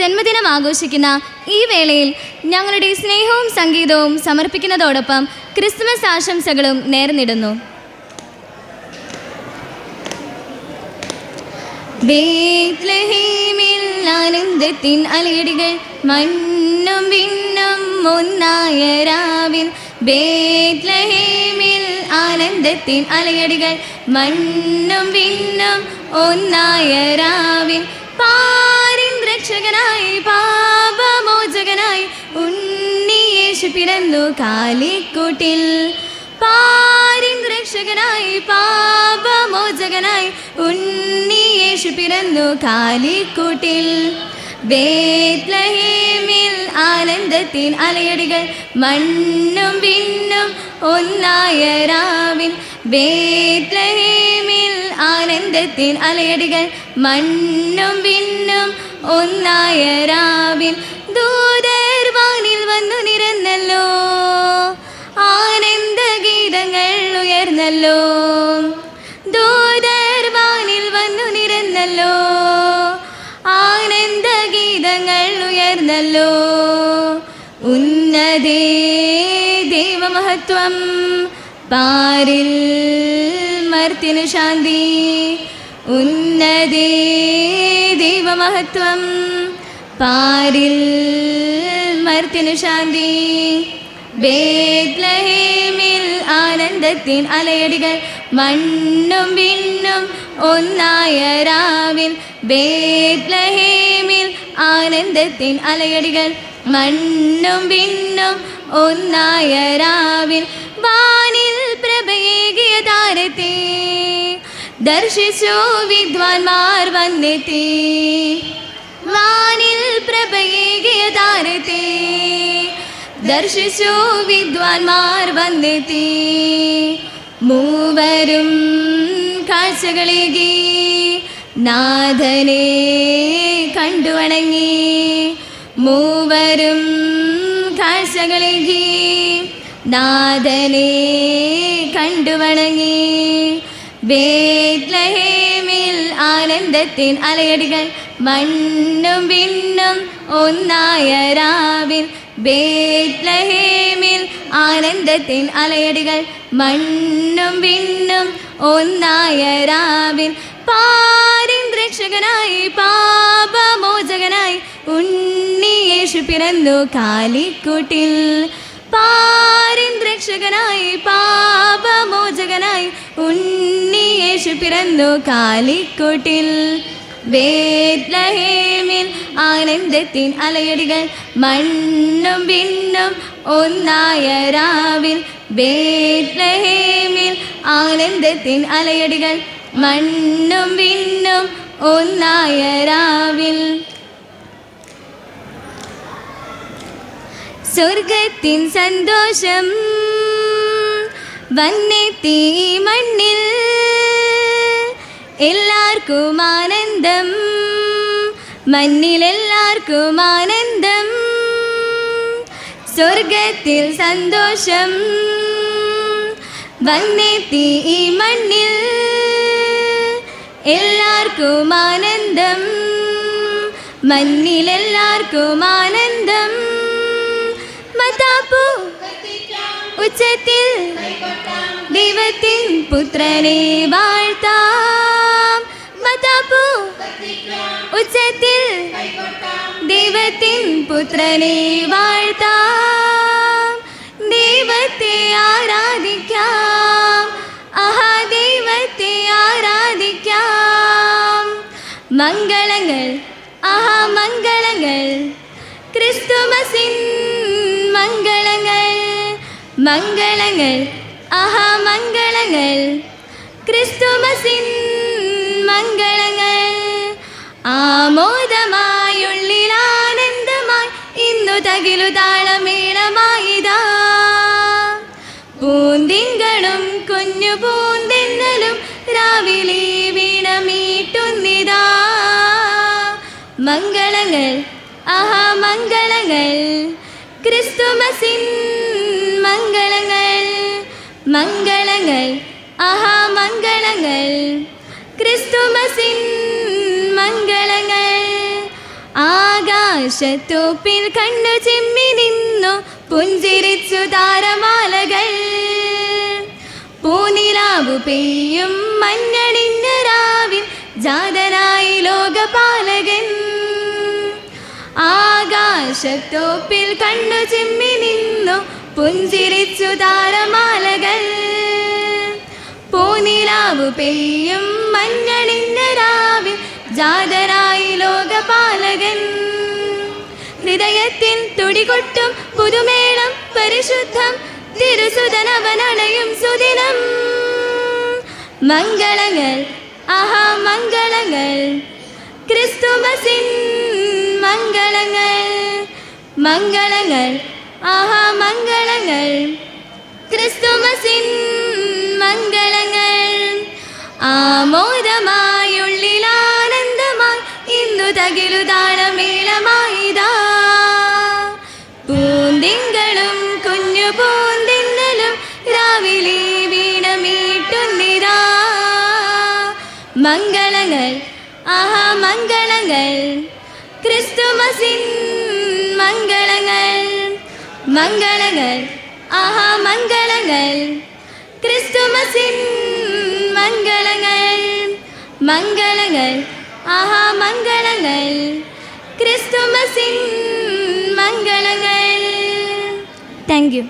ജന്മദിനം ആഘോഷിക്കുന്ന ഈ വേളയിൽ ഞങ്ങളുടെ സ്നേഹവും സംഗീതവും സമർപ്പിക്കുന്നതോടൊപ്പം ക്രിസ്മസ് ആശംസകളും നേർന്നിടുന്നു. ആനന്ദത്തിൻ അലയടികൾ മണ്ണും വിണ്ണും ഒന്നായ രാവിൽ ആനന്ദത്തിൻ അലയടികൾ മണ്ണും വിണ്ണും ഒന്നായ രാവിൽ പാരിൻ രക്ഷകനായി പാപമോചകനായി ഉണ്ണിയേശു പിറന്നു കാലിക്കൂട്ടിൽ. പാരിൻ രക്ഷകനായി പാപമോചകനായി ഉണ്ണിയേശു പിറന്നു കാലിക്കൂട്ടിൽ. ബേത്ലഹേമിൽ ആനന്ദത്തിൻ അലയടികൾ മണ്ണും വിണ്ണും ഒന്നായ രാവിൻ. ബേത്ലഹേമിൽ ആനന്ദത്തിൻ അലയടികൾ മണ്ണും വിണ്ണും ഒന്നായ രാവിൻ വന്നു നിരന്നല്ലോ. ആനന്ദ ഗീതങ്ങൾ ഉയർന്നല്ലോ. ദൂതേർവാനിൽ വന്നു നിരന്നല്ലോ. ആനന്ദ ഗീതങ്ങൾ ഉയർന്നല്ലോ. ഉന്നതേ ദൈവമഹത്വം പാരിൽ മർത്തിനു ശാന്തി. ഉന്നതേ ദൈവമഹത്വം. പാരിൽ മർത്തിനു ശാന്തി. ബേദ്ലഹേമിൽ ആനന്ദത്തിൻ അലയടികൾ. മണ്ണും വിണ്ണും ഒന്നായ രാവിൽ ബേദ്ലഹേമിൽ ആനന്ദത്തിൻ അലയടികൾ. മണ്ണും വിണ്ണും ഒന്നായ രാവിൽ വാനിൽ പ്രഭയേകിയ താരത്തെ ദർശിച്ചു വിദ്വാൻമാർ വന്നെത്തി. വാനിൽ പ്രഭയേകിയ താരത്തെ ദർശിച്ചു വിദ്വാൻമാർ വന്നെത്തി. മൂവരും കാഴ്ചകളേകി. നാഥനെ കണ്ടു വണങ്ങി മൂവരും കാഴ്ചകളേകി. നാഥനെ കണ്ടു വണങ്ങി ബേത്ലഹേമിൽ ആനന്ദത്തിൻ അലയടികൾ മണ്ണും വിണ്ണും ഒന്നായ രാവിൽ ബേത്ലഹേമിൽ ആനന്ദത്തിൻ അലയടികൾ മണ്ണും വിണ്ണും ഒന്നായ രാവിൽ പാരിൻ രക്ഷകനായി പാപമോചകനായി ഉണ്ണിയേശു പിറന്നു കാലിക്കൂട്ടിൽ. പാരിൻ രക്ഷകനായി പാപമോചകനായി ഉണ്ണിയേശു പിറന്നു കാലിക്കോട്ടിൽ. വേദ്ലഹേമിൽ ആനന്ദത്തിൻ അലയടികൾ മണ്ണും വിണ്ണും ഒന്നായ രാവിൽ. വേദ്ലഹേമിൽ ആനന്ദത്തിൻ അലയടികൾ മണ്ണും വിണ്ണും ഒന്നായ രാവിൽ. സ്വർഗത്തിൻ സന്തോഷം വന്നെത്തി മണ്ണിൽ. എല്ലാവർക്കും ആനന്ദം മണ്ണിൽ എല്ലാവർക്കും ആനന്ദം. സ്വർഗത്തിൽ സന്തോഷം വന്നെത്തി ഈ മണ്ണിൽ. എല്ലാവർക്കും ആനന്ദം മണ്ണിൽ എല്ലാവർക്കും ആനന്ദം. ഉച്ചത്തിൽ ദൈവത്തിൻ പുത്രനെ വാഴ്ത്താം. മതാപ്പു ഉച്ചത്തിൽ ദൈവത്തിൻ പുത്രനെ വാഴ്ത്താം. ദൈവത്തെ ആരാധിക്കാം. ആഹാ ദൈവത്തെ ആരാധിക്കാം. മംഗളങ്ങൾ ആഹാ മംഗളങ്ങൾ. ക്രിസ്തുമസിൻ മംഗളങ്ങൾ. മംഗളങ്ങൾ. ആഹാ മംഗളങ്ങൾ. ക്രിസ്തുമസിൻ മംഗളങ്ങൾ. ആമോദമായുള്ളിൽ ആനന്ദമായി ഇന്നു തകിലു താളമേളമായിതാ. പൂന്തിങ്കളും കുഞ്ഞു പൂന്തെന്നലും രാവിലെ വീണമീട്ടുന്നിതാ. മംഗളങ്ങൾ ആഹാ മംഗളങ്ങൾ. ക്രിസ്തുമസിൻ മംഗളങ്ങൾ. ആഹാ മംഗളങ്ങൾ. ക്രിസ്തുമസിൻ മംഗളങ്ങൾ. ആകാശത്തോപ്പിൽ കണ്ണു ചിമ്മി നിന്നു പുഞ്ചിരിച്ചു താരമാലകൾ. പൂനിലാവു പെയ്യും മഞ്ഞണിഞ്ഞ രാവിൽ ജാതനായി ലോകപാലകൻ. ആകാശത്തോപ്പിൽ കണ്ണു ചിമ്മി നിന്നു പുഞ്ചിരിച്ചു താരമാലകൾ. പൂനിലാവു പെയ്യും മഞ്ഞണിഞ്ഞ രാവിൽ ജാതരായി ലോകപാലകൻ. ഹൃദയത്തിൻ തുടികൊട്ടും പുതുമേളം പരിശുദ്ധം തിരുസുതനവനണയും സുദിനം. മംഗളങ്ങൾ ആഹാ മംഗളങ്ങൾ. ക്രിസ്തുമസിൻ മംഗളങ്ങൾ മംഗളങ്ങൾ. ആഹാ മംഗളങ്ങൾ. ക്രിസ്തുമസിൻ മംഗളങ്ങൾ. ആമോദമായുള്ളിൽ ആനന്ദമായി ഇന്നു തകിലുതാണ താളമേളമായിതാ പൂന്തിങ്കളും കുഞ്ഞു പൂന്തിന്നലും രാവിലെ വീണമീട്ടുന്നിതാ മംഗളങ്ങൾ ആഹാ മംഗളങ്ങൾ. ക്രിസ്തുമസിൻ മംഗളങ്ങൾ. മംഗളങ്ങൾ. ആഹാ മംഗളങ്ങൾ. ക്രിസ്തുമസിൻ മംഗളങ്ങൾ. മംഗളങ്ങൾ. ആഹാ മംഗളങ്ങൾ. ക്രിസ്തുമസിൻ മംഗളങ്ങൾ. Thank you